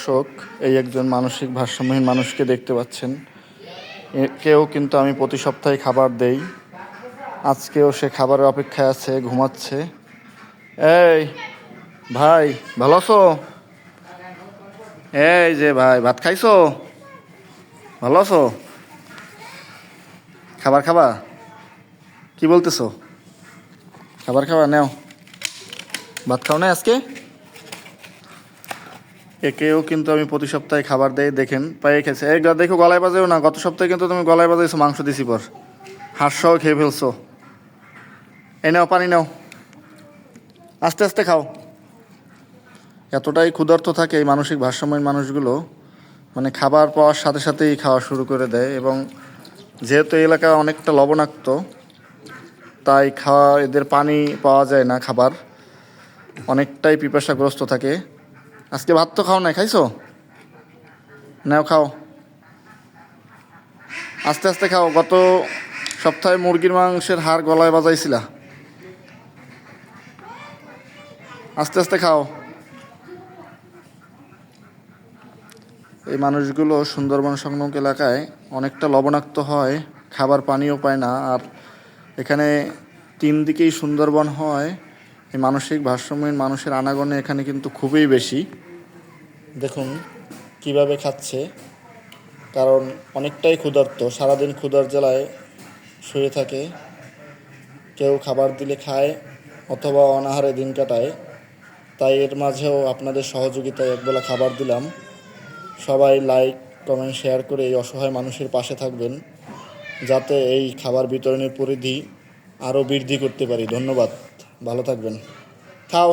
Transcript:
দর্শক, এই একজন মানসিক ভারসাম্যহীন মানুষকে দেখতে পাচ্ছেন। কেউ কিন্তু আমি প্রতি সপ্তাহে খাবার দেই। আজকেও সে খাবারের অপেক্ষায় আছে, ঘুমাচ্ছে। এই, ভাই, ভালো আছো? এই যে ভাই, ভাত খাইছো? ভালো আছো? খাবার খাবা? কি বলতেছো? খাবার খাবা, নেও। ভাত খাও না আজকে? একেও কিন্তু আমি প্রতি সপ্তাহে খাবার দেই, দেখেন, পায়ে খেয়েছে। এই দেখো, গলায় বাজেও না, গত সপ্তাহে কিন্তু তুমি গলায় বাজাইছো, মাংস দিছি পর। হাঁসটাও খেয়ে ফেলছো। এই নাও, পানি নাও। আস্তে আস্তে খাও। এতটাই ক্ষুধার্ত থাকে এই মানসিক ভারসাম্যহীন মানুষগুলো মানে খাবার পাওয়ার সাথে সাথেই খাওয়া শুরু করে দেয় এবং যেহেতু এই এলাকা অনেকটা লবণাক্ত, তাই খাওয়া, এদের পানি পাওয়া যায় না, খাবার। অনেকটাই পিপাসাগ্রস্ত থাকে। আজকে ভাত তো খাও না খাইছো? নাও খাও। আস্তে আস্তে খাও, গত সপ্তাহে মুরগির মাংসের হাড় গলায় বাজাইছিলা। আস্তে আস্তে খাও। এই মানুষগুলো সুন্দরবন সংলগ্ন এলাকায় অনেকটা লবণাক্ত হয়, খাবার পানিও পায় না, আর এখানে তিন দিকেই সুন্দরবন হয়। এই মানসিক ভারসাম্যহীন মানুষের আনাগনে এখানে কিন্তু খুবই বেশি। দেখুন, কীভাবে খাচ্ছে। কারণ অনেকটাই ক্ষুধার্ত, সারাদিন ক্ষুধার জেলায় শুয়ে থাকে। কেউ খাবার দিলে খায়, অথবা অনাহারে দিন কাটায়। তাই এর মাঝেও আপনাদের সহযোগিতায় একবেলা খাবার দিলাম। সবাই লাইক, কমেন্ট, শেয়ার করে এই অসহায় মানুষের পাশে থাকবেন। যাতে এই খাবার বিতরণের পরিধি আরও বৃদ্ধি করতে পারি। ধন্যবাদ। ভালো থাকবেন। খাও